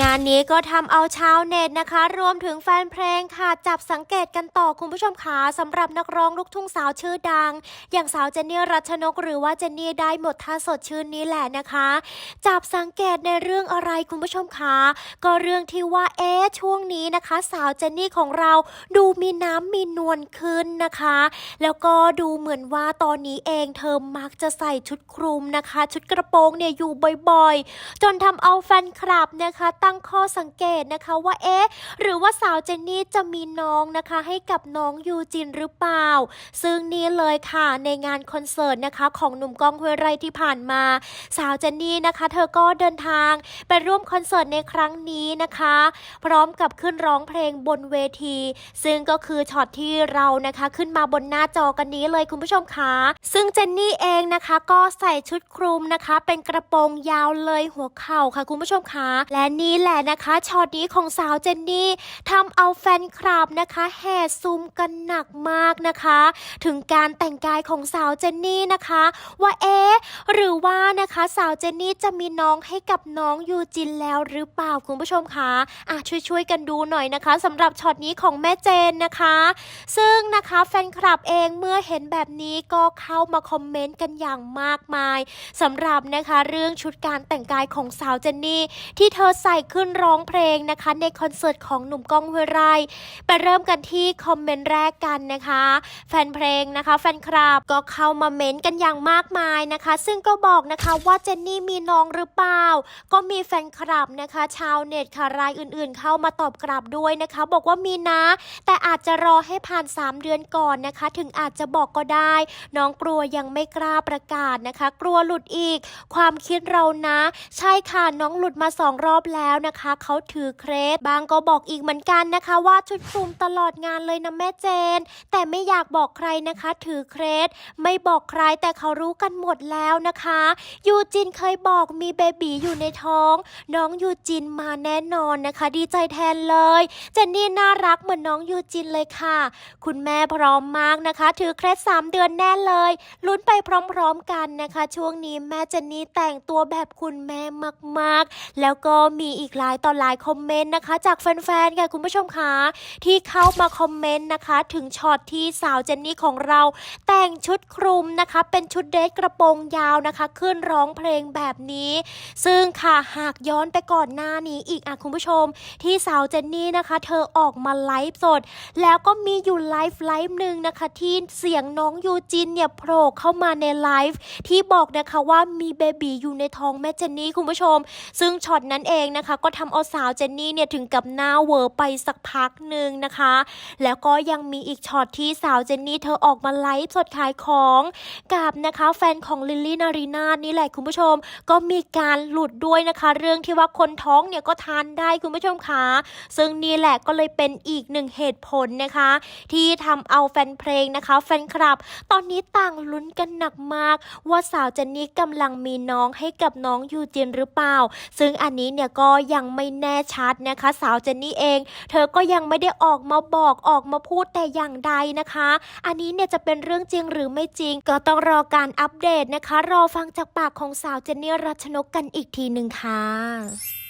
งานนี้ก็ทำเอาชาวเน็ตนะคะ รวมถึงแฟนเพลงค่ะ จับสังเกตกันต่อคุณผู้ชมขาสำหรับนักร้องลูกทุ่งสาวชื่อดัง อย่างสาวเจนนี่รัชนกหรือว่าเจนนี่ได้หมดท่าสดชื่นนี้แหละนะคะ จับสังเกตในเรื่องอะไรคุณผู้ชมคะก็เรื่องที่ว่าเอ๊ะช่วงนี้นะคะ สาวเจนนี่ของเราดูมีน้ำมีนวลขึ้นนะคะ แล้วก็ดูเหมือนว่าตอนนี้เองเธอมักจะใส่ชุดคลุมนะคะ ชุดกระโปรงเนี่ยอยู่บ่อยๆ จนทำเอาแฟนคลับนะคะตั้งข้อสังเกตนะคะว่าเอ๊ะหรือว่าสาวเจนนี่จะมีน้องนะคะให้กับน้องยูจินหรือเปล่า ซึ่งนี่เลยค่ะในงานคอนเสิร์ตนะคะของหนุ่มก้องห้วยไร่ที่ผ่านมา สาวเจนนี่นะคะ เธอก็เดินทางไปร่วมคอนเสิร์ตในครั้งนี้นะคะ พร้อมกับขึ้นร้องเพลงบนเวที ซึ่งก็คือช็อตที่เรานะคะขึ้นมาบนหน้าจอกันนี้เลยคุณผู้ชมคะซึ่งเจนนี่เองนะคะก็ใส่ชุดคลุมนะคะ เป็นกระโปรงยาวเลยหัวเข่าค่ะคุณผู้ชมคะและนี่ี่แหละนะคะช็อตนี้ของสาวเจนนี่ทำเอาแฟนคลับนะคะ แห่ซูมกันหนักมากนะคะ ถึงการแต่งกายของสาวเจนนี่นะคะ ว่าเอ๊หรือว่านะคะสาวเจนนี่จะมีน้องให้กับน้องยูจินแล้วหรือเปล่าคุณผู้ชมคะอะช่วยๆกันดูหน่อยนะคะสำหรับช็อตนี้ของแม่เจนนะคะ ซึ่งนะคะแฟนคลับเองเมื่อเห็นแบบนี้ก็เข้ามาคอมเมนต์กันอย่างมากมายสำหรับนะคะเรื่องชุดการแต่งกายของสาวเจนนี่ที่เธอใส่ขึ้นร้องเพลงนะคะ ในคอนเสิร์ตของหนุ่มก้องห้วยไร่ ไปเริ่มกันที่คอมเมนต์แรกกันนะคะ แฟนเพลงนะคะ แฟนคลับก็เข้ามาเม้นต์กันอย่างมากมายนะคะ ซึ่งก็บอกนะคะว่าเจนนี่มีน้องหรือเปล่า ก็มีแฟนคลับนะคะ ชาวเน็ตค่ะรายอื่นๆ เข้ามาตอบกลับด้วยนะคะ บอกว่ามีนะ แต่อาจจะรอให้ผ่าน 3 เดือนก่อนนะคะ ถึงอาจจะบอกก็ได้ น้องกลัวยังไม่กล้าประกาศนะคะ กลัวหลุดอีก ความคิดเรานะ ใช่ค่ะน้องหลุดมาสองรอบแล้วนะคะ เขาถือเครสบางก็บอกอีกเหมือนกันนะคะ ว่าชุดคลุมตลอดงานเลยนะแม่เจน แต่ไม่อยากบอกใครนะคะ ถือเครสไม่บอกใครแต่เขารู้กันหมดแล้วนะคะ ยูจินเคยบอกมีเบบีอยู่ในท้อง น้องยูจินมาแน่นอนนะคะ ดีใจแทนเลย เจนนี่น่ารักเหมือนน้องยูจินเลยค่ะ คุณแม่พร้อมมากนะคะ ถือเคล็ดสามเดือนแน่เลยลุ้นไปพร้อมๆกันนะคะ ช่วงนี้แม่เจนนี่แต่งตัวแบบคุณแม่มากๆ แล้วก็มีอีกหลายต่อหลายคอมเมนต์นะคะ จากแฟนๆค่ะคุณผู้ชมคะที่เข้ามาคอมเมนต์นะคะ ถึงช็อตที่สาวเจนนี่ของเราแต่งชุดคลุมนะคะ เป็นชุดเดรสกระโปรงยาวนะคะ ขึ้นร้องเพลงแบบนี้ ซึ่งค่ะหากย้อนไปก่อนหน้านี้อีกอะคุณผู้ชม ที่สาวเจนนี่นะคะ เธอออกมาไลฟ์สด แล้วก็มีอยู่ไลฟ์ไลฟ์หนึ่งนะคะที่เสียงน้องยูจินเนี่ยโผล่เข้ามาในไลฟ์ที่บอกนะคะว่ามีเบบีอยู่ในท้องแม่เจนนี่คุณผู้ชม ซึ่งช็อตนั้นเองนะคะก็ทำเอาสาวเจนนี่เนี่ยถึงกับหน้าเวอร์ไปสักพักหนึ่งนะคะ แล้วก็ยังมีอีกช็อตที่สาวเจนนี่เธอออกมาไลฟ์สดขายของกับนะคะแฟนของลิลลี่นารีนานี่แหละคุณผู้ชม ก็มีการหลุดด้วยนะคะ เรื่องที่ว่าคนท้องเนี่ยก็ทานได้คุณผู้ชมคะซึ่งนี่แหละก็เลยเป็นอีกหนึ่งเหตุผลนะคะ ที่ทำเอาแฟนเพลงนะคะ แฟนคลับ ตอนนี้ต่างลุ้นกันหนักมาก ว่าสาวเจนนี่กำลังมีน้องให้กับน้องยูจินหรือเปล่า ซึ่งอันนี้เนี่ยก็ยังไม่แน่ชัดนะคะ สาวเจนนี่เอง เธอก็ยังไม่ได้ออกมาบอกออกมาพูดแต่อย่างใดนะคะ อันนี้เนี่ยจะเป็นเรื่องจริงหรือไม่จริง ก็ต้องรอการอัปเดตนะคะ รอฟังจากปากของสาวเจนนี่รัชนกกันอีกทีหนึ่งค่ะ